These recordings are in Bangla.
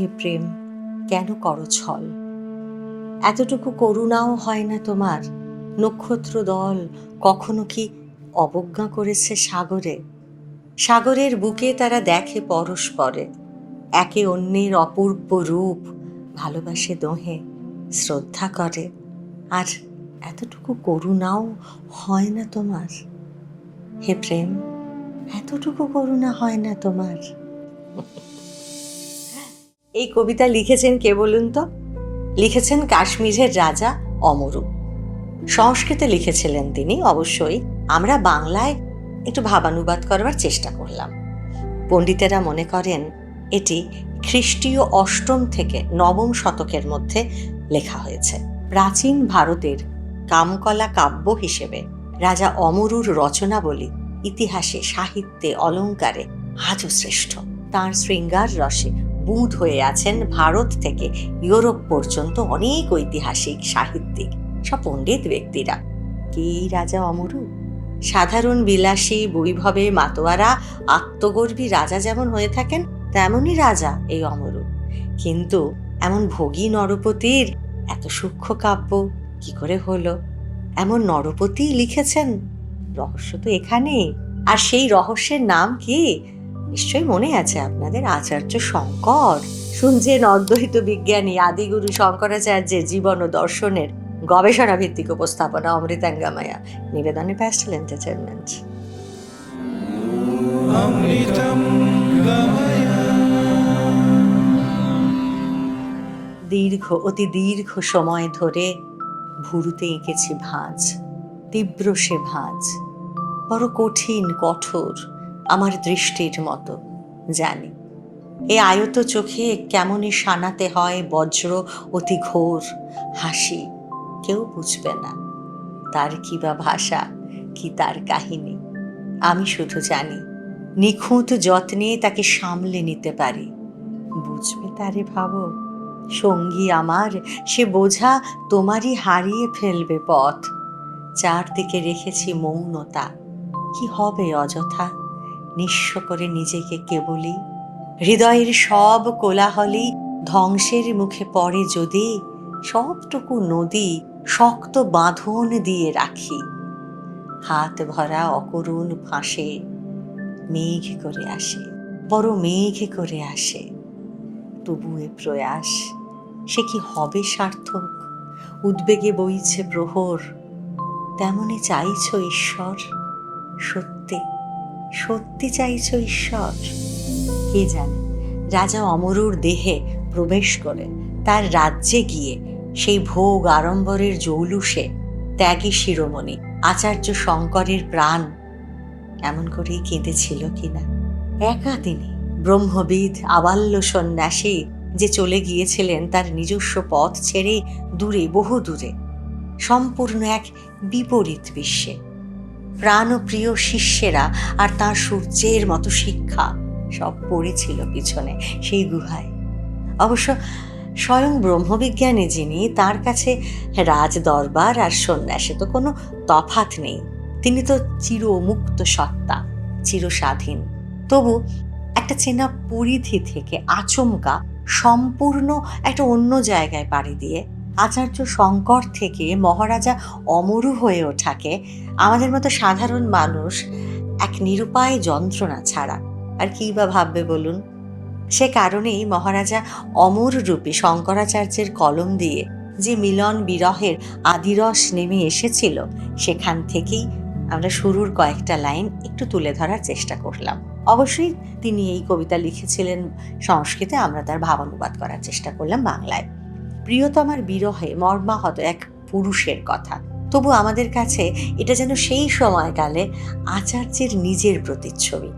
হে প্রেম কেন করো ছল? এতটুকু করুণাও হয় না তোমার। নক্ষত্র দল কখনো কি অবজ্ঞা করেছে সাগরে? সাগরের বুকে তারা দেখে পরস্পরে। একে অন্যের অপূর্ব রূপ ভালোবাসে দোহে, শ্রদ্ধা করে। আর এতটুকু করুণাও হয় না তোমার। হে প্রেম, এতটুকু করুণা হয় না তোমার। এই কবিতা লিখেছেন কে বলুন তো? লিখেছেন কাশ্মীরের রাজা অমরু। সংস্কৃতে লিখেছিলেন তিনি অবশ্যই। আমরা বাংলায় একটু ভাবানুবাদ করবার চেষ্টা করলাম। পণ্ডিতেরা মনে করেন এটি খ্রিস্টীয় অষ্টম থেকে নবম শতকের মধ্যে লেখা হয়েছে। প্রাচীন ভারতের কামকলা কাব্য হিসেবে রাজা অমরুর রচনাবলী ইতিহাসে, সাহিত্যে, অলঙ্কারে আজও শ্রেষ্ঠ। তাঁর শৃঙ্গার রসে বুঁদ হয়ে আছেন ভারত থেকে ইউরোপ পর্যন্ত অনেক ঐতিহাসিক সাহিত্যিক, সব পণ্ডিত ব্যক্তিরা। কি রাজা অমরু? সাধারণ বিলাসী বৈভবে মাতোয়ারা, আত্মগর্বী রাজা যেমন হয়ে থাকেন, তেমনই রাজা এই অমরু। কিন্তু এমন ভোগী নরপতির এত সূক্ষ্ম কাব্য কি করে হলো? এমন নরপতি লিখেছেন? রহস্য তো এখানেই। আর সেই রহস্যের নাম কি? নিশ্চয়ই মনে আছে আপনাদের আচার্য শঙ্কর। শুনছেন অদ্বৈত বিজ্ঞানী আদিগুরু শঙ্করাচার্যের জীবন ও দর্শনের গবেষণা ভিত্তিক উপস্থাপনা অমৃতাঙ্গামায়া নিবেদনে প্যাস্টেল এন্টারটেনমেন্ট দীর্ঘ অতি দীর্ঘ সময় ধরে ভুরুতে এঁকেছি ভাঁজ তীব্র সে ভাঁজ। বড় কঠিন কঠোর আমার দৃষ্টির মতো, জানি। এ আয়ত চোখে কেমনই সানাতে হয় বজ্র, অতি ঘোর হাসি, কেউ বুঝবে না। তার কি বা ভাষা, কি তার কাহিনী? আমি শুধু জানি, নিখুঁত যত্নে তাকে সামলে নিতে পারি। বুঝবে তারে ভাবো, সঙ্গী আমার, সে বোঝা তোমারই হারিয়ে ফেলবে পথ। চারদিকে রেখেছি মৌনতা, কি হবে অযথা? নিঃস্ব করে নিজেকে কেবলই হৃদয়ের সব কোলাহলই ধ্বংসের মুখে পড়ে যদি সবটুকু নদী শক্ত বাঁধন দিয়ে রাখি। হাত ভরা অকরুণ ফাঁসে মেঘ করে আসে, বড় মেঘ করে আসে। তবু এ প্রয়াস, সে কি হবে সার্থক? উদ্বেগে বইছে প্রহর, তেমনি চাইছ ঈশ্বর, সত্যি সত্যি চাইছ ঈশ্বর? কে জানে? রাজা অমরুর দেহে প্রবেশ করে, তার রাজ্যে গিয়ে সেই ভোগ আড়ম্বরের জৌলুসে ত্যাগী শিরোমণি আচার্য শঙ্করের প্রাণ এমন করেই কেঁদেছিল কিনা? একা তিনি, ব্রহ্মবিদ, আবাল্য সন্ন্যাসী যে চলে গিয়েছিলেন তার নিজস্ব পথ ছেড়ে দূরে বহু দূরে সম্পূর্ণ এক বিপরীত বিশ্বে। প্রাণপ্রিয় শিষ্যেরা আর তার সূর্যের মতো শিক্ষা সব পড়েছিল পিছনে সেই গুহায়। অবশ্য স্বয়ং ব্রহ্মবিজ্ঞানী যিনি, তার কাছে রাজ দরবার আর সন্ন্যাসে তো কোনো তফাত নেই। তিনি তো চিরমুক্ত সত্তা, চিরস্বাধীন। তবু একটা চেনা পরিধি থেকে আচমকা সম্পূর্ণ একটা অন্য জায়গায় পাড়ি দিয়ে আচার্য শঙ্কর থেকে মহারাজা অমরু হয়ে ওঠাকে আমাদের মতো সাধারণ মানুষ এক নিরুপায় যন্ত্রণা ছাড়া। আর কী বা ভাববে বলুন? সে কারণেই মহারাজা অমর রূপী শঙ্করাচার্যের কলম দিয়ে যে মিলন বিরহের আদিরস নেমে এসেছিল, সেখান থেকেই আমরা শুরুর কয়েকটা লাইন একটু তুলে ধরার চেষ্টা করলাম। অবশ্যই তিনি এই কবিতা লিখেছিলেন সংস্কৃতে, আমরা তার ভাবানুবাদ করার চেষ্টা করলাম বাংলায়। প্রিয়তমার বিরহে মর্মাহত এক পুরুষের কথা। তবু আমাদের কাছে এটা যেন সেই সময়কালে আচার্যের নিজের প্রতিচ্ছবি।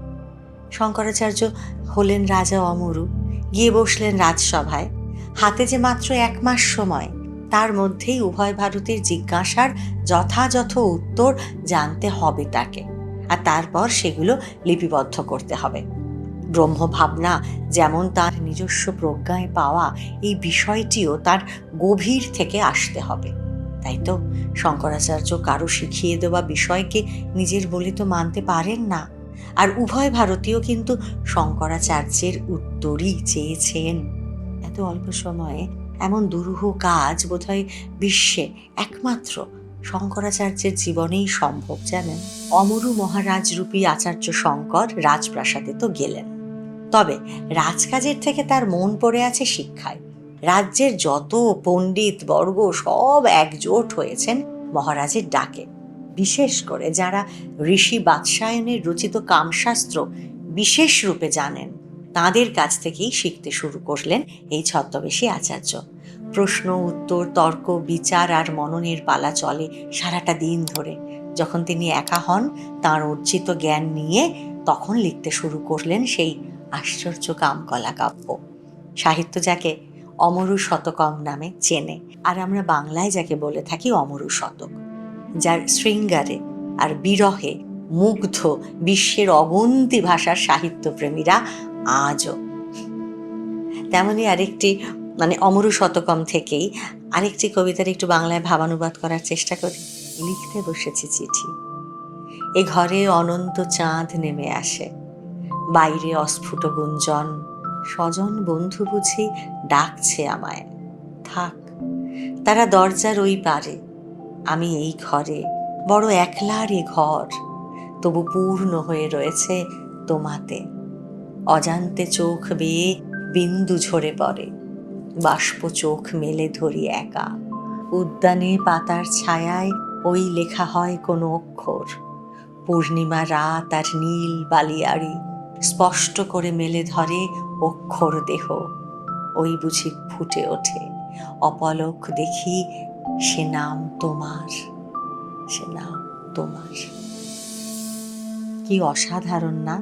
শঙ্করাচার্য হলেন রাজা অমরু, গিয়ে বসলেন রাজসভায়। হাতে যে মাত্র এক মাস সময়, তার মধ্যেই উভয় ভারতের জিজ্ঞাসার যথাযথ উত্তর জানতে হবে তাকে। আর তারপর সেগুলো লিপিবদ্ধ করতে হবে। ব্রহ্মভাবনা, যেমন তার নিজস্ব প্রজ্ঞায় পাওয়া এই বিষয়টিও তার গভীর থেকে আসতে হবে। তাই তো? শঙ্করাচার্য কারও শিখিয়ে দেওয়া বিষয়কে নিজের বলে তো মানতে পারেন না। আর উভয় ভারতীয় কিন্তু শঙ্করাচার্যের উত্তরই চেয়েছেন। এত অল্প সময়ে এমন দুরূহ কাজ বোধহয় বিশ্বে একমাত্র শঙ্করাচার্যের জীবনেই সম্ভব, জানেন? অমরু মহারাজ রূপী আচার্য শঙ্কর রাজপ্রাসাদে তো গেলেন। তবে রাজকাজের থেকে তার মন পড়ে আছে শিক্ষায়। রাজ্যের যত পণ্ডিত বর্গ সব একজোট হয়েছেন মহারাজের ডাকে। বিশেষ করে যারা ঋষি বাদশায়নের রচিত কামশাস্ত্র বিশেষ রূপে জানেন, তাদের কাছ থেকেই শিখতে শুরু করলেন এই ছদ্মবেশী আচার্য। প্রশ্ন, উত্তর, তর্ক, বিচার আর মননের পালা চলে সারাটা দিন ধরে। যখন তিনি একা হন, তাঁর অর্জিত জ্ঞান নিয়ে তখন লিখতে শুরু করলেন সেই আশ্চর্য কামকলা কাব্য। সাহিত্য যাকে অমরু শতকম নামে চেনে, আর আমরা বাংলায় যাকে বলে থাকি অমরু শতক। যার শৃঙ্গারে আর বিরহে মুগ্ধ বিশ্বের অগন্তি ভাষার সাহিত্যপ্রেমীরা আজও। তেমনি আরেকটি মানে অমরু শতকম থেকেই আরেকটি কবিতার একটু বাংলায় ভাবানুবাদ করার চেষ্টা করি। লিখতে বসেছি চিঠি। এ ঘরে অনন্ত চাঁদ নেমে আসে। বাইরে অস্ফুট গুঞ্জন। স্বজন বন্ধু বুঝি ডাকছে আমায়। থাক, তারা দরজার ওই পারে। আমি এই ঘরে, বড় একলার এ ঘর। তবু পূর্ণ হয়ে রয়েছে তোমাতে। অজান্তে চোখ বেয়ে বিন্দু ঝরে পড়ে। বাষ্প চোখ মেলে ধরি একা। উদ্যানে পাতার ছায়ায় ওই লেখা হয় কোনো অক্ষর। পূর্ণিমা রাত আর নীল বালিয়াড়ি। স্পষ্ট করে মেলে ধরে অক্ষর দেহ। ওই বুঝি ফুটে ওঠে। অপলক দেখি সে নাম তোমার, সে নাম তোমার। কি অসাধারণ না?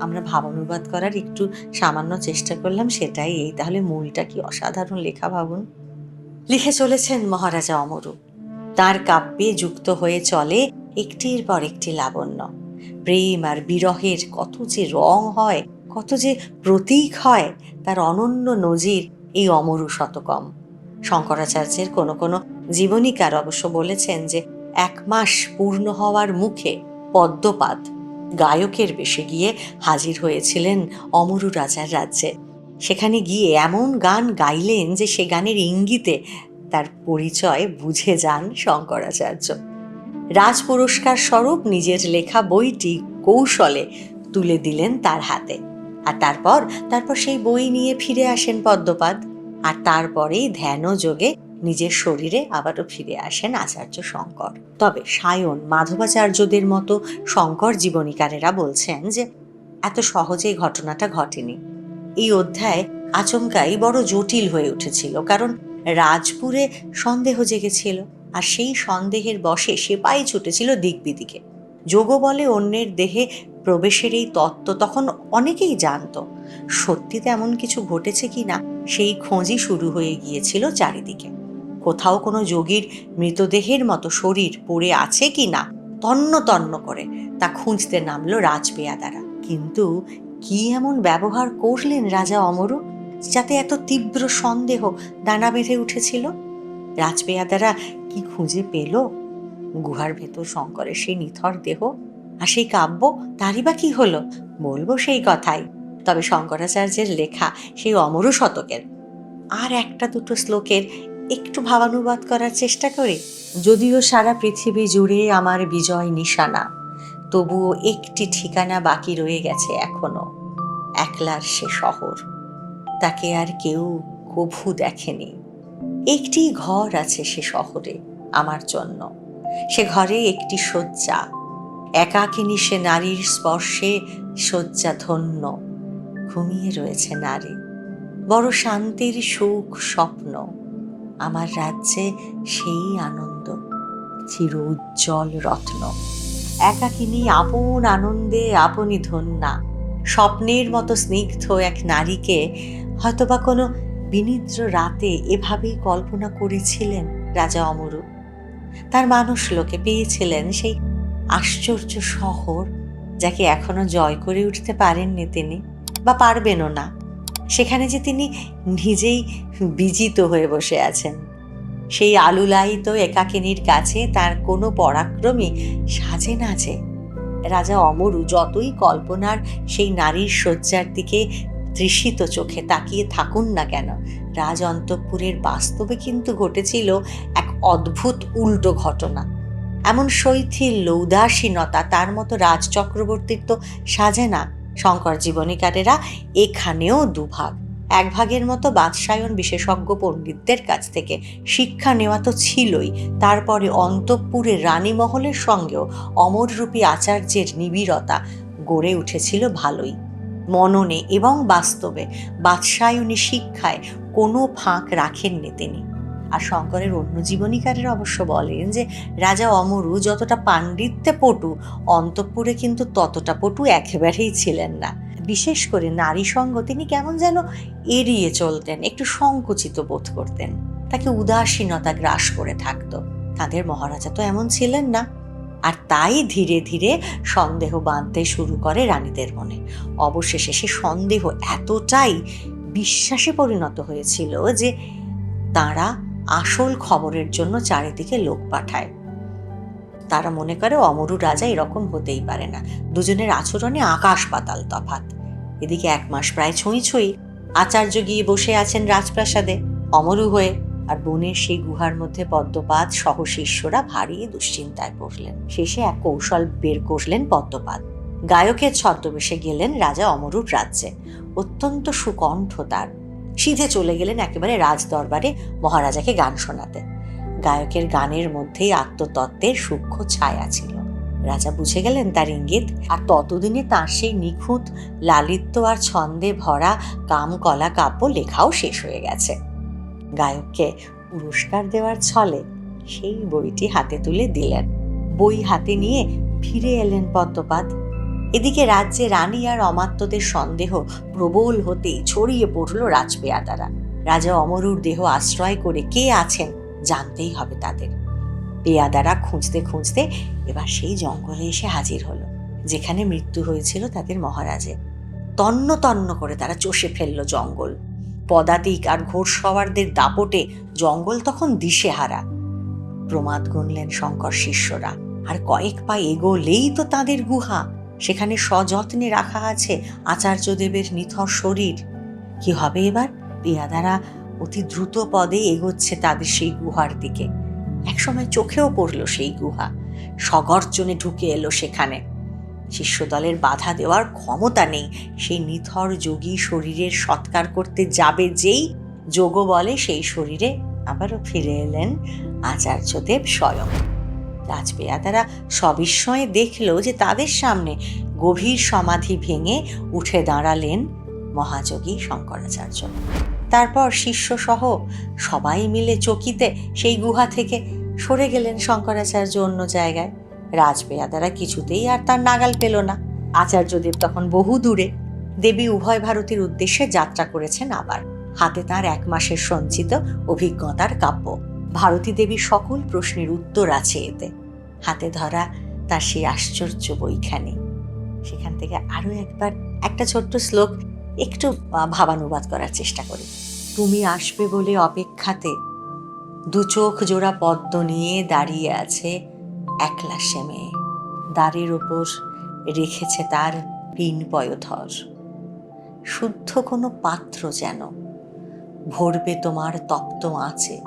আমরা ভাবানুবাদ করার একটু সামান্য চেষ্টা করলাম সেটাই এই। তাহলে মূলটা কি অসাধারণ লেখা ভাবুন? লিখে চলেছেন মহারাজা অমরু। তার কাব্যে যুক্ত হয়ে চলে একটির পর একটি লাবণ্য। প্রেম আর বিরহের কত যে রং হয়, কত যে প্রতীক হয়, তার অনন্য নজির এই অমরু শতকম। শঙ্করাচার্যের কোনো কোনো জীবনীকার অবশ্য বলেছেন যে, এক মাস পূর্ণ হওয়ার মুখে পদ্মপাত গায়কের বেশে গিয়ে হাজির হয়েছিলেন অমরু রাজার রাজ্যে। সেখানে গিয়ে এমন গান গাইলেন যে, সে গানের ইঙ্গিতে তার পরিচয় বুঝে যান শঙ্করাচার্য। রাজ পুরস্কার স্বরূপ নিজের লেখা বইটি কৌশলে তুলে দিলেন তার হাতে। আর তারপর তারপর সেই বই নিয়ে ফিরে আসেন পদ্মপাদ। আর তারপরেই ধ্যান যোগে নিজের শরীরে আবারও ফিরে আসেন আচার্য শঙ্কর। তবে সায়ন, মাধবাচার্যদের মতো শঙ্কর জীবনীকারেরা বলছেন যে, এত সহজেই ঘটনাটা ঘটেনি। এই অধ্যায় আচমকাই বড় জটিল হয়ে উঠেছিল, কারণ রাজপুরে সন্দেহ জেগেছিল। আর সেই সন্দেহের বশে সেপাই ছুটেছিল দিকবিদিকে যোগ বলে অন্যের দেহে প্রবেশের এই তত্ত্ব তখন অনেকেই জানতো। সত্যিতে এমন কিছু ঘটেছে কি না, সেই খোঁজই শুরু হয়ে গিয়েছিল চারিদিকে। কোথাও কোনো যোগীর মৃতদেহের মতো শরীর পড়ে আছে কি না, তন্ন তন্ন করে তা খুঁজতে নামলো রাজপেয়াদারা কিন্তু কি এমন ব্যবহার করলেন রাজা অমরু, যাতে এত তীব্র সন্দেহ দানা বেঁধে উঠেছিল? রাজপেয়াদারা কি খুঁজে পেল? গুহার ভেতর শঙ্করের সেই নিথর দেহ আর সেই কাব্য, তারই বা কি হলো? বলব সেই কথাই। তবে শঙ্করাচার্যের লেখা সেই অমর শতকের। আর একটা দুটো শ্লোকের একটু ভাবানুবাদ করার চেষ্টা করে। যদিও সারা পৃথিবী জুড়ে আমার বিজয় নিশানা, তবুও একটি ঠিকানা বাকি রয়ে গেছে এখনও, একলার সে শহর। তাকে আর কেউ কভু দেখেনি। একটি ঘর আছে সে শহরে আমার জন্য। সে ঘরে একটি শয্যা। একাকিনী সে নারীর স্পর্শে শয্যা ধন্য। ঘুমিয়ে রয়েছে নারী। বড় শান্তির সুখ স্বপ্ন। আমার রাজ্যে সেই আনন্দ। চির উজ্জ্বল রত্ন। একাকিনী আপন আনন্দে আপনি ধন্যা। স্বপ্নের মতো স্নিগ্ধ এক নারীকে হয়তোবা কোনো বিনিদ্র রাতে এভাবেই কল্পনা করেছিলেন রাজা অমরু। তার মানুষ লোকে পেয়েছিলেন সেই আশ্চর্য শহর, যাকে এখনও জয় করে উঠতে পারেননি তিনি, বা পারবেনও না। সেখানে যে তিনি নিজেই বিজিত হয়ে বসে আছেন। সেই আলুলায়িত একাকিনীর কাছে তার কোনো পরাক্রমী সাজে না যে রাজা অমরু যতই কল্পনার সেই নারীর শয্যার দিকে তৃষিত চোখে তাকিয়ে থাকুন না কেন? রাজ অন্তঃপুরের বাস্তবে কিন্তু ঘটেছিল এক অদ্ভুত উল্টো ঘটনা। এমন শৈথিল্য উদাসীনতা তার মতো রাজ চক্রবর্তীর তো সাজে না। শঙ্কর জীবনীকারেরা এখানেও দুভাগ। এক ভাগের মতো বাদশায়ন বিশেষজ্ঞ পণ্ডিতদের কাছ থেকে শিক্ষা নেওয়া তো ছিলই। তারপরে অন্তঃপুরের রানীমহলের সঙ্গেও অমররূপী আচার্যের নিবিড়তা গড়ে উঠেছিল ভালোই। মননে এবং বাস্তবে বাদশায়নী শিক্ষায় কোনো ফাঁক রাখেননি তিনি। আর শঙ্করের অন্য জীবনীকারের অবশ্য বলেন যে, রাজা অমরু যতটা পাণ্ডিত্যে পটু, অন্তঃপুরে কিন্তু ততটা পটু একেবারেই ছিলেন না। বিশেষ করে নারী সঙ্গ তিনি কেমন যেন এড়িয়ে চলতেন, একটু সংকুচিত বোধ করতেন। তাকে উদাসীনতা গ্রাস করে থাকতো। তাদের মহারাজা তো এমন ছিলেন না। আর তাই ধীরে ধীরে সন্দেহ বাঁধতে শুরু করে রানীদের মনে। অবশেষে সে সন্দেহ এতটাই বিশ্বাসে পরিণত হয়েছিল যে তারা আসল খবরের জন্য চারিদিকে লোক পাঠায়। তারা মনে করে অমরু রাজা এরকম হতেই পারে না। দুজনের আচরণে আকাশ পাতাল তফাত এদিকে এক মাস প্রায় ছুঁই ছুঁই আচার্য গিয়ে বসে আছেন রাজপ্রাসাদে। অমরু হয়ে আর বনের সেই গুহার মধ্যে পদ্মপাত সহ শিষ্যরা ভারী দুশ্চিন্তায় পড়লেন। শেষে এক কৌশল বের করলেন পদ্মপাত গায়কের ছদ্মবেশে গেলেন রাজা অমরুর রাজ্যে। অত্যন্ত সুকণ্ঠ তার। সিধে চলে গেলেন একেবারে রাজ দরবারে মহারাজাকে গান শোনাতে। গায়কের গানের মধ্যেই আত্মতত্ত্বের সূক্ষ্ম ছায়া ছিল। রাজা বুঝে গেলেন তার ইঙ্গিত। আর ততদিনে তার সেই নিখুঁত, লালিত্য আর ছন্দে ভরা কাম কলা কাব্য লেখাও শেষ হয়ে গেছে। গায়ককে পুরস্কার দেওয়ার ছলে সেই বইটি হাতে তুলে দিলেন। বই হাতে নিয়ে ফিরে এলেন পদ্মপাত এদিকে রাজ্যে রানী আর অমাত্যদের সন্দেহ প্রবল হতেই ছড়িয়ে পড়ল রাজপেয়াদারা। রাজা অমরুর দেহ আশ্রয় করে কে আছেন জানতেই হবে তাদের। পেয়াদারা খুঁজতে খুঁজতে এবার সেই জঙ্গলে এসে হাজির হলো, যেখানে মৃত্যু হয়েছিল তাদের মহারাজের। তন্ন তন্ন করে তারা চষে ফেলল জঙ্গল। পদাতিক আর ঘোড়সওয়ারদের দাপটে জঙ্গল তখন দিশেহারা। প্রমাদ গুনলেন শঙ্কর শিষ্যরা, আর কয়েক পা এগোলেই তো তাদের গুহা। সেখানে সযত্নে রাখা আছে আচার্যদেবের নিথর শরীর। কি হবে এবার? পেয়াদারা অতি দ্রুত পদে এগোচ্ছে তাদের সেই গুহার দিকে। একসময় চোখেও পড়ল সেই গুহা। সগর্জনে ঢুকে এলো সেখানে। শিষ্যদলের বাধা দেওয়ার ক্ষমতা নেই। সেই নিথর যোগী শরীরের সৎকার করতে যাবে যেই যোগ বলে সেই শরীরে আবারও ফিরে এলেন আচার্যদেব স্বয়ং। রাজপেয়াদারা সবিস্ময়ে দেখল যে তাদের সামনে গভীর সমাধি ভেঙে উঠে দাঁড়ালেন মহাযোগী শঙ্করাচার্য। তারপর শিষ্যসহ সবাই মিলে চকিতে সেই গুহা থেকে সরে গেলেন শঙ্করাচার্য অন্য জায়গায়। রাজপেয়াদারা কিছুতেই আর তার নাগাল পেল না। আচার্যদেব তখন বহু দূরে দেবী উভয় ভারতীর উদ্দেশ্যে যাত্রা করেছেন আবার। হাতে তার এক মাসের সঞ্চিত অভিজ্ঞতার কাব্য। ভারতী দেবীর সকল প্রশ্নের উত্তর আছে এতে। হাতে ধরা তার সেই আশ্চর্য বইখানি। সেখান থেকে আরও একবার একটা ছোট্ট শ্লোক একটু ভাবানুবাদ করার চেষ্টা করি। তুমি আসবে বলে অপেক্ষাতে দু চোখ জোড়া পদ্ম নিয়ে দাঁড়িয়ে আছে একলা সে মেয়ে। দ্বারের ওপর রেখেছে তার পিন পয়োধর শুদ্ধ কোনো পাত্র যেন ভরবে তোমার তপ্ত আছে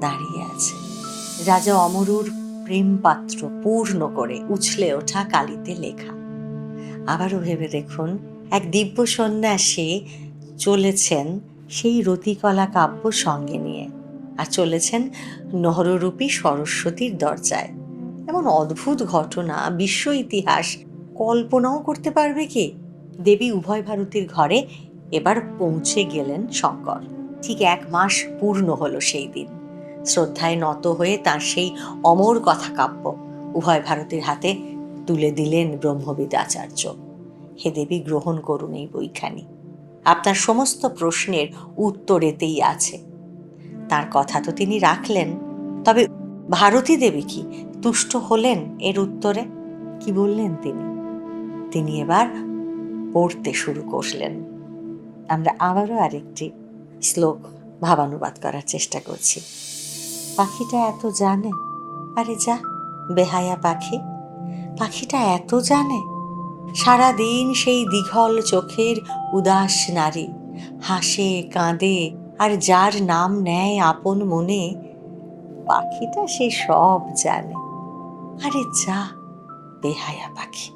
দাঁড়িয়ে আছে। রাজা অমরুর প্রেম পাত্র পূর্ণ করে উছলে ওঠা কালিতে লেখা। আবারও ভেবে দেখুন, এক দিব্য সন্ন্যাসী চলেছেন সেই রতিকলা কাব্য সঙ্গে নিয়ে, আর চলেছেন নহররূপী সরস্বতীর দরজায়। এমন অদ্ভুত ঘটনা, বিশ্ব ইতিহাস, কল্পনাও করতে পারবে কি? দেবী উভয় ভারতীর ঘরে এবার পৌঁছে গেলেন শঙ্কর। ঠিক এক মাস পূর্ণ হলো সেই দিন। শ্রদ্ধায় নত হয়ে তার সেই অমর কথা কাব্য উভয় ভারতীর হাতে তুলে দিলেন ব্রহ্মবিদ আচার্য। হে দেবী, গ্রহণ করুন এই বইখানি। আপনার সমস্ত প্রশ্নের উত্তর এতেই আছে। তার কথা তো তিনি রাখলেন। তবে ভারতী দেবী কি তুষ্ট হলেন এর উত্তরে? কি বললেন তিনি? তিনি এবার পড়তে শুরু করলেন। আমরা আবারও আরেকটি শ্লোক ভাবানুবাদ করার চেষ্টা করছি। পাখিটা এত জানে? আরে যা, বেহায়া পাখি। পাখিটা এত জানে? সারাদিন সেই দীঘল চোখের উদাস নারী। হাসে, কাঁদে, আর যার নাম নেয় আপন মনে পাখিটা সে সব জানে। আরে যা, বেহায়া পাখি।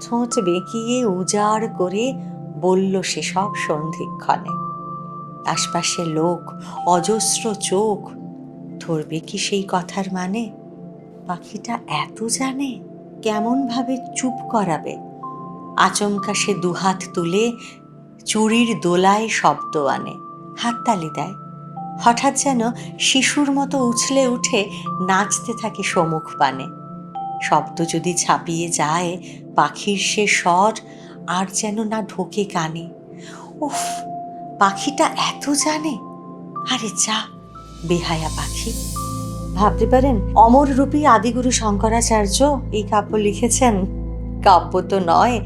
ঠোঁট বেঁকিয়ে উজাড় করে বলল সে সব সন্ধিক্ষণে। আশপাশে লোক, অজস্র চোখ, ধরবে কি সেই কথার মানে? পাখিটা এত জানে কেমন ভাবে চুপ করাবে? আচমকা সে দুহাত তুলে চুরির দোলায় শব্দ আনে, হাততালি দেয়। হঠাৎ যেন শিশুর মতো উছলে উঠে নাচতে থাকে সমুখ পানে। শব্দ যদি ছাপিয়ে যায় পাখির সে স্বর, আর যেন না ঢোকে কানে। উফ, পাখিটা এত জানে। আরে যা, বেহায়া পাখি। ভাবতে পারেন, অমর রূপী আদিগুরু শঙ্করাচার্য এই কাব্য লিখেছেন। কাব্য তো নয়,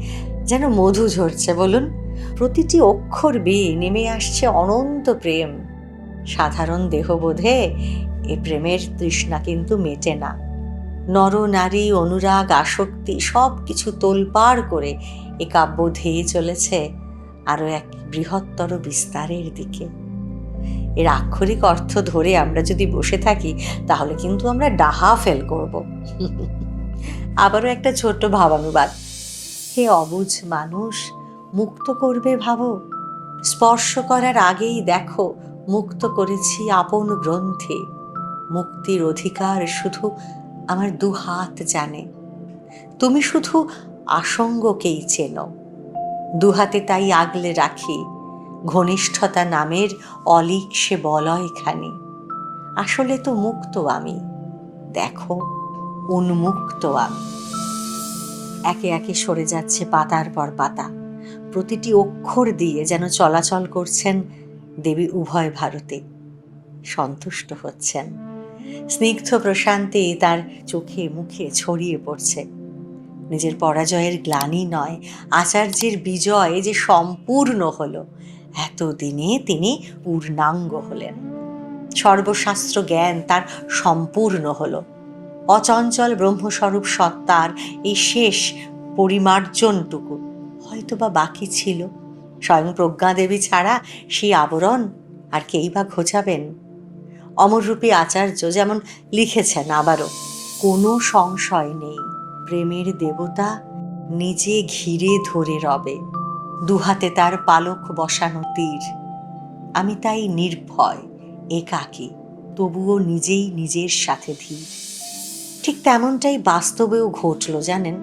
যেন মধু ঝরছে, বলুন। প্রতিটি অক্ষর বেয়ে নেমে আসছে অনন্ত প্রেম। সাধারণ দেহবোধে এ প্রেমের তৃষ্ণা কিন্তু মেটে না। নর, নারী, অনুরাগ, আসক্তি সব কিছু তোলপাড় করে এ কাব্য ধেয়ে চলেছে আরও এক বৃহত্তর বিস্তারের দিকে। এর আক্ষরিক অর্থ ধরে আমরা যদি বসে থাকি, তাহলে কিন্তু আমরা ডাহা ফেল করব। আবারও একটা ছোট্ট ভাবানুবাদ। হে অবুঝ মানুষ, মুক্ত করবে ভাবো, স্পর্শ করার আগেই দেখো মুক্ত করেছি আপন গ্রন্থে। মুক্তির অধিকার শুধু আমার দু হাত জানে। তুমি শুধু আসঙ্গকেই চেনো। দুহাতে তাই আগলে রাখি। ঘনিষ্ঠতা নামের অলিক সে বলয়খানি আসলে তো মুক্ত আমি। দেখো, উন্মুক্ত আমি। একে একে সরে যাচ্ছে পাতার পর পাতা। প্রতিটি অক্ষর দিয়ে যেন চলাচল করছেন দেবী উভয় ভারতে সন্তুষ্ট হচ্ছেন। স্নিগ্ধ প্রশান্তি তার চোখে মুখে ছড়িয়ে পড়ছে। নিজের পরাজয়ের গ্লানি নয়, আচার্যের বিজয় যে সম্পূর্ণ হলো, এতদিনে তিনি পূর্ণাঙ্গ হলেন। সর্বশাস্ত্র জ্ঞান তার সম্পূর্ণ হলো। অচঞ্চল ব্রহ্মস্বরূপ সত্তার এই শেষ পরিমার্জনটুকু হয়তো বা বাকি ছিল। স্বয়ং প্রজ্ঞাদেবী ছাড়া সেই আবরণ আর কেই বা ঘোচাবেন? অমররূপী আচার্য যেমন লিখেছেন আবারও, কোনো সংশয় নেই, প্রেমের দেবতা নিজে ঘিরে ধরে রবে, দুহাতে তার পালক বসানো তীর। আমি তাই নির্ভয়, একাকী, তবুও নিজেই নিজের সাথে ধীর। ঠিক তেমনটাই বাস্তবেও ঘটল জানেন,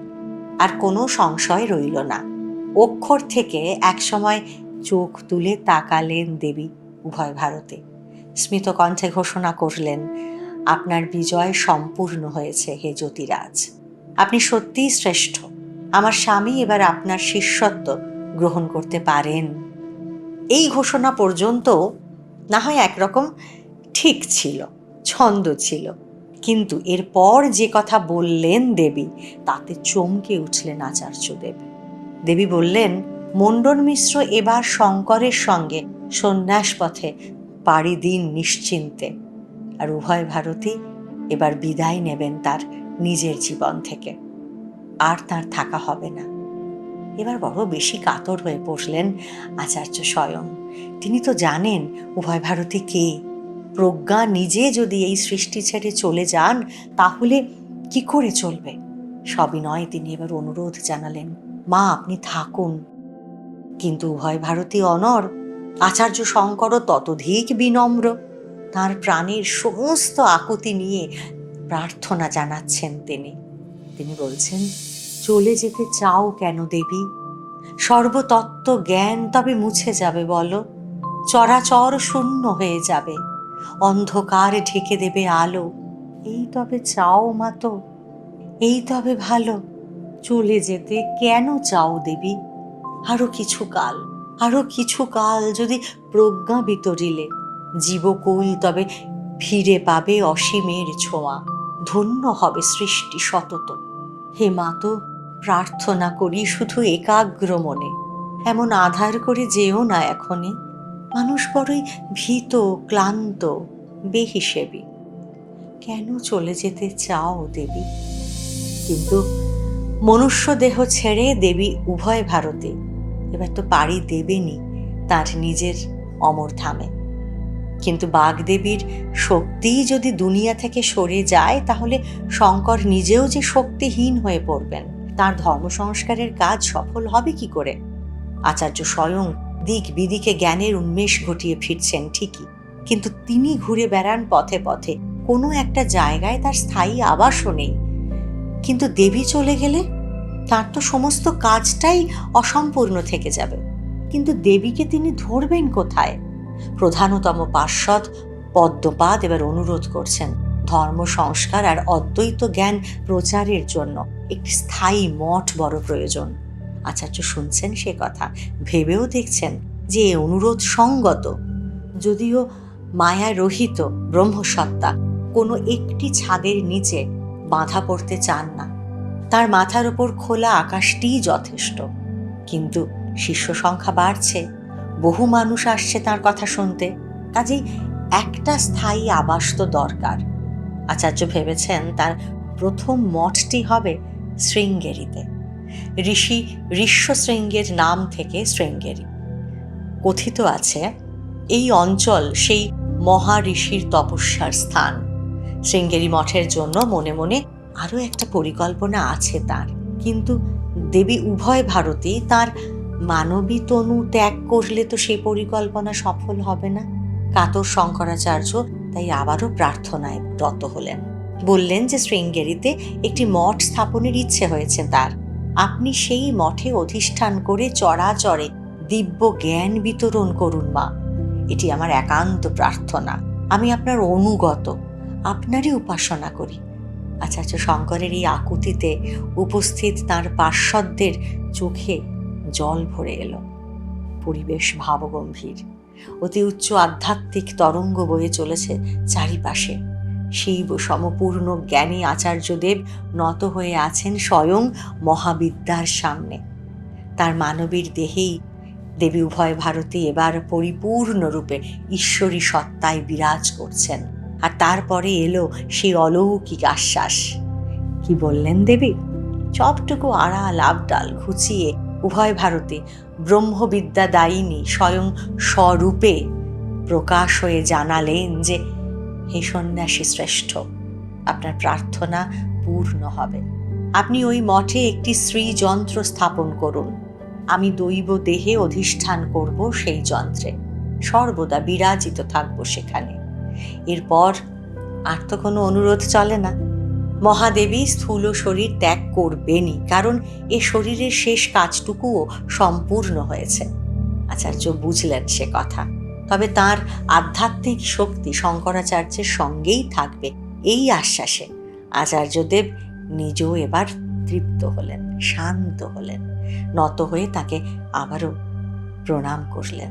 আর কোনো সংশয় রইল না। অক্ষর থেকে একসময় চোখ তুলে তাকালেন দেবী উভয় ভারতে। স্মিত কণ্ঠে ঘোষণা করলেন, আপনার বিজয় সম্পূর্ণ হয়েছে হে জ্যোতিরাজ। আপনি সত্যিই শ্রেষ্ঠ। আমার স্বামী এবার আপনার শিষ্যত্ব গ্রহণ করতে পারেন। এই ঘোষণা পর্যন্ত না হয় একরকম ঠিক ছিল, ছন্দ ছিল, কিন্তু এরপর যে কথা বললেন দেবী, তাতে চমকে উঠলেন আচার্যদেব। দেবী বললেন মণ্ডন মিশ্র এবার শঙ্করের সঙ্গে সন্ন্যাস পথে পাড়ি দিন নিশ্চিন্তে। আর উভয় ভারতী এবার বিদায় নেবেন তার নিজের জীবন থেকে। আর তার থাকা হবে না। এবার বড় বেশি কাতর হয়ে বসলেন আচার্য স্বয়ং। তিনি তো জানেন উভয় ভারতী কে। প্রজ্ঞা নিজে যদি এই সৃষ্টি ছেড়ে চলে যান, তাহলে কি করে চলবে? সবিনয় তিনি এবার অনুরোধ জানালেন। মা, আপনি থাকুন। কিন্তু উভয় ভারতী অনর, আচার্য শঙ্করও ততোধিক বিনম্র। তার প্রাণের সমস্ত আকুতি নিয়ে প্রার্থনা জানাচ্ছেন তিনি। তিনি বলছেন, চলে যেতে চাও কেন দেবী? সর্বতত্ত্ব জ্ঞান তবে মুছে যাবে বলো। চরাচর শূন্য হয়ে যাবে। অন্ধকার ঢেকে দেবে আলো। এই তবে চাও মা তো। এই তবে ভালো। চলে যেতে কেন চাও দেবী? আরও কিছু কাল, আরও কিছু কাল যদি প্রজ্ঞা বিতরিলে, জীবকুল তবে ফিরে পাবে অসীমের ছোঁয়া। ধন্য হবে সৃষ্টি সতত। হে মা তো, প্রার্থনা করি শুধু একাগ্র মনে। এমন আধার করে যেও না এখনই। মানুষ বড়ই ভীত, ক্লান্ত, বেহিসেবি। কেন চলে যেতে চাও দেবী? কিন্তু মনুষ্য দেহ ছেড়ে দেবী উভয় ভারতে। এবার তো পাড়ি দেবেনি তার নিজের অমর ধামে। কিন্তু বাগদেবীর শক্তিই যদি দুনিয়া থেকে সরে যায়, তাহলে শঙ্কর নিজেও যে শক্তিহীন হয়ে পড়বেন, তার ধর্ম সংস্কারের কাজ সফল হবে কি করে? আচার্য স্বয়ং দিক বিদিকে জ্ঞানের উন্মেষ ঘটিয়ে ফিরছেন ঠিকই, কিন্তু তিনি ঘুরে বেড়ান পথে পথে। কোনো একটা জায়গায় তার স্থায়ী আবাসও নেই। কিন্তু দেবী চলে গেলে তার তো সমস্ত কাজটাই অসম্পূর্ণ থেকে যাবে। কিন্তু দেবীকে তিনি ধরবেন কোথায়? প্রধানতম পার্শ্বদ পদ্মপাদ এবার অনুরোধ করছেন ধর্ম, সংস্কার আর অদ্বৈত জ্ঞান প্রচারের জন্য। একটি স্থায়ী মঠ বড় প্রয়োজন। আচার্য শুনছেন সে কথা, ভেবেও দেখছেন যে অনুরোধ সঙ্গত। যদিও মায়া রহিত ব্রহ্মসত্তা কোনো একটি ছাদের নিচে বাঁধা পড়তে চান না। তার মাথার ওপর খোলা আকাশটিই যথেষ্ট। কিন্তু শিষ্য সংখ্যা বাড়ছে। বহু মানুষ আসছে তার কথা শুনতে। কাজেই একটা স্থায়ী আবাস তো দরকার। আচার্য ভেবেছেন তার প্রথম মঠটি হবে শৃঙ্গেরিতে। ঋষি ঋষ্যশৃঙ্গের নাম থেকে শৃঙ্গেরি। কথিত আছে, এই অঞ্চল সেই মহা ঋষির তপস্যার স্থান। শৃঙ্গেরি মঠের জন্য মনে মনে আরও একটা পরিকল্পনা আছে তার। কিন্তু দেবী উভয় ভারতী তার মানবী তনু ত্যাগ করলে তো সেই পরিকল্পনা সফল হবে না। কাতর শঙ্করাচার্য তাই আবারও প্রার্থনায় রত হলেন। বললেন যে শৃঙ্গেরিতে একটি মঠ স্থাপনের ইচ্ছে হয়েছে তার। আপনি সেই মঠে অধিষ্ঠান করে চড়াচড়ে দিব্য জ্ঞান বিতরণ করুন মা। এটি আমার একান্ত প্রার্থনা। আমি আপনার অনুগত। আপনারই উপাসনা করি। আচার্য শঙ্করের এই আকুতিতে উপস্থিত তার পার্শ্বদের চোখে জল ভরে এলো। পরিবেশ ভাবগম্ভীর। অতি উচ্চ আধ্যাত্মিক তরঙ্গ বয়ে চলেছে চারিপাশে। শিব সমপূর্ণ জ্ঞানী আচার্যদেব নত হয়ে আছেন স্বয়ং মহাবিদ্যার সামনে। তার মানবীর দেহেই দেবী উভয় ভারতী এবার পরিপূর্ণরূপে ঈশ্বরী সত্তায় বিরাজ করছেন। আর তারপরে এলো সেই অলৌকিক আশ্বাস। কি বললেন দেবী? সবটুকু আড়াল আবডাল ঘুচিয়ে, উভয় ভারতে ব্রহ্মবিদ্যা দায়িনী স্বয়ং স্বরূপে প্রকাশ হয়ে জানালেন যে, হে সন্ন্যাসী শ্রেষ্ঠ, আপনার প্রার্থনা পূর্ণ হবে। আপনি ওই মঠে একটি শ্রীযন্ত্র স্থাপন করুন। আমি দৈব দেহে অধিষ্ঠান করব সেই যন্ত্রে। সর্বদা বিরাজিত থাকব সেখানে। এরপর আর তো কোনো অনুরোধ চলে না। মহাদেবী স্থূল শরীর ত্যাগ করবেনই, কারণ এ শরীরের শেষ কাজটুকুও সম্পূর্ণ হয়েছে। আচার্য বুঝলেন সে কথা, তবে তার আধ্যাত্মিক শক্তি শঙ্করাচার্যের সঙ্গেই থাকবে এই আশ্বাসে। আচার্যদেব নিজেও এবার তৃপ্ত হলেন, শান্ত হলেন, নত হয়ে তাকে আবারও প্রণাম করলেন।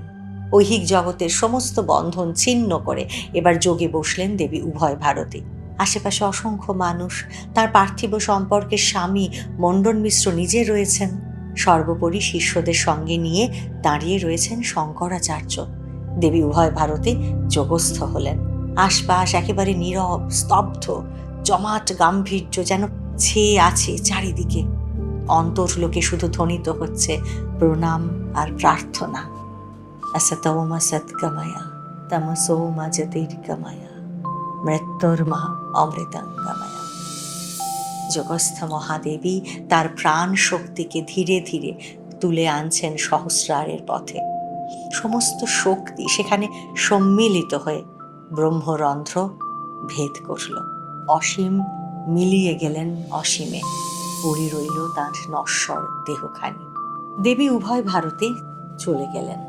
ঐহিক জগতের সমস্ত বন্ধন ছিন্ন করে এবার যোগে বসলেন দেবী উভয় ভারতী। আশেপাশে অসংখ্য মানুষ, তার পার্থিব সম্পর্কের স্বামী মণ্ডন মিশ্র নিজে রয়েছেন। সর্বোপরি শিষ্যদের সঙ্গে নিয়ে দাঁড়িয়ে রয়েছেন শঙ্করাচার্য। দেবী উভয় ভারতে যোগস্থ হলেন। আশপাশ একেবারে নীরব, স্তব্ধ, জমাট গাম্ভীর্য যেন ছেয়ে আছে চারিদিকে। অন্তর্লোকে শুধু ধ্বনিত হচ্ছে প্রণাম আর প্রার্থনা। অসতোমা সৎকময়া তমসোমা জ্যোতির্গময়া মৃত্যুর্মা অমৃতাঙ্গময়া যোগস্থ মহাদেবী তার প্রাণ শক্তিকে ধীরে ধীরে তুলে আনছেন সহস্রারের পথে। সমস্ত শক্তি সেখানে সম্মিলিত হয়ে ব্রহ্মরন্ধ্র ভেদ করল। অসীম মিলিয়ে গেলেন অসীমে। পড়ে রইল তাঁর নশ্বর দেহখানি। দেবী উভয় ভারতে চলে গেলেন।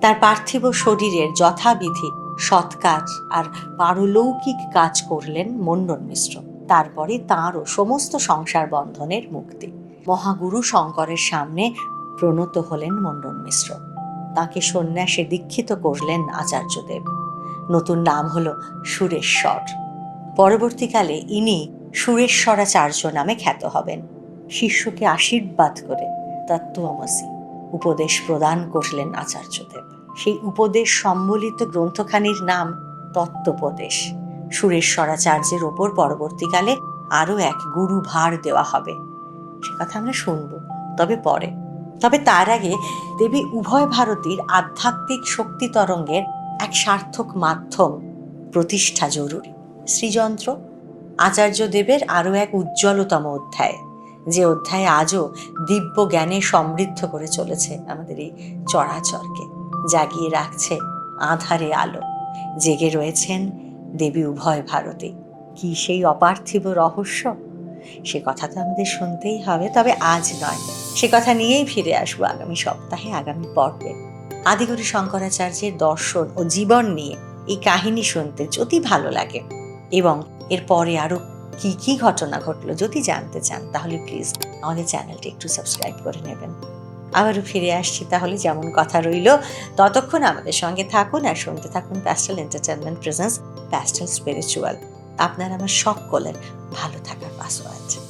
তার পার্থিব শরীরের যথাবিধি সৎকার আর পারলৌকিক কাজ করলেন মণ্ডন মিশ্র। তারপরে তাঁরও সমস্ত সংসার বন্ধনের মুক্তি। মহাগুরু শঙ্করের সামনে প্রণত হলেন মণ্ডন মিশ্র। তাকে সন্ন্যাসে দীক্ষিত করলেন আচার্যদেব। নতুন নাম হল সুরেশ্বর। পরবর্তীকালে ইনি সুরেশ্বরাচার্য নামে খ্যাত হবেন। শিষ্যকে আশীর্বাদ করে তত্ত্বমসি। উপদেশ প্রদান করলেন আচার্যদেব। সেই উপদেশ সম্বলিত গ্রন্থখানির নাম তত্ত্বোপদেশ। সুরেশ্বরাচার্যের ওপর পরবর্তীকালে আরও এক গুরু ভার দেওয়া হবে। সে কথা আমরা শুনব, তবে পরে। তবে তার আগে দেবী উভয় ভারতীর আধ্যাত্মিক শক্তি তরঙ্গের এক সার্থক মাধ্যম প্রতিষ্ঠা জরুরি। শ্রীযন্ত্র আচার্য দেবের আরও এক উজ্জ্বলতম অধ্যায়। যে অধ্যায় আজও দিব্য জ্ঞানে সমৃদ্ধ করে চলেছে আমাদের এই চরাচরকে, জাগিয়ে রাখছে আধারে আলো। জেগে রয়েছেন দেবী উভয় ভারতী। কি সেই অপার্থিব রহস্য? সে কথা তো আমাদের শুনতেই হবে, তবে আজ নয়। সে কথা নিয়েই ফিরে আসব আগামী সপ্তাহে, আগামী পর্বে। আদিগুরু শঙ্করাচার্যের দর্শন ও জীবন নিয়ে এই কাহিনী শুনতে যদি ভালো লাগে এবং এর পরে আরও কি কি ঘটনা ঘটলো যদি জানতে চান, তাহলে প্লিজ আমাদের চ্যানেলটি একটু সাবস্ক্রাইব করে নেবেন। আবারও ফিরে আসছি তাহলে যেমন কথা রইল, ততক্ষণ আমাদের সঙ্গে থাকুন আর শুনতে থাকুন pastel entertainment presence pastel spiritual আপনার আমার সকলের ভালো থাকার পাসওয়ার্ড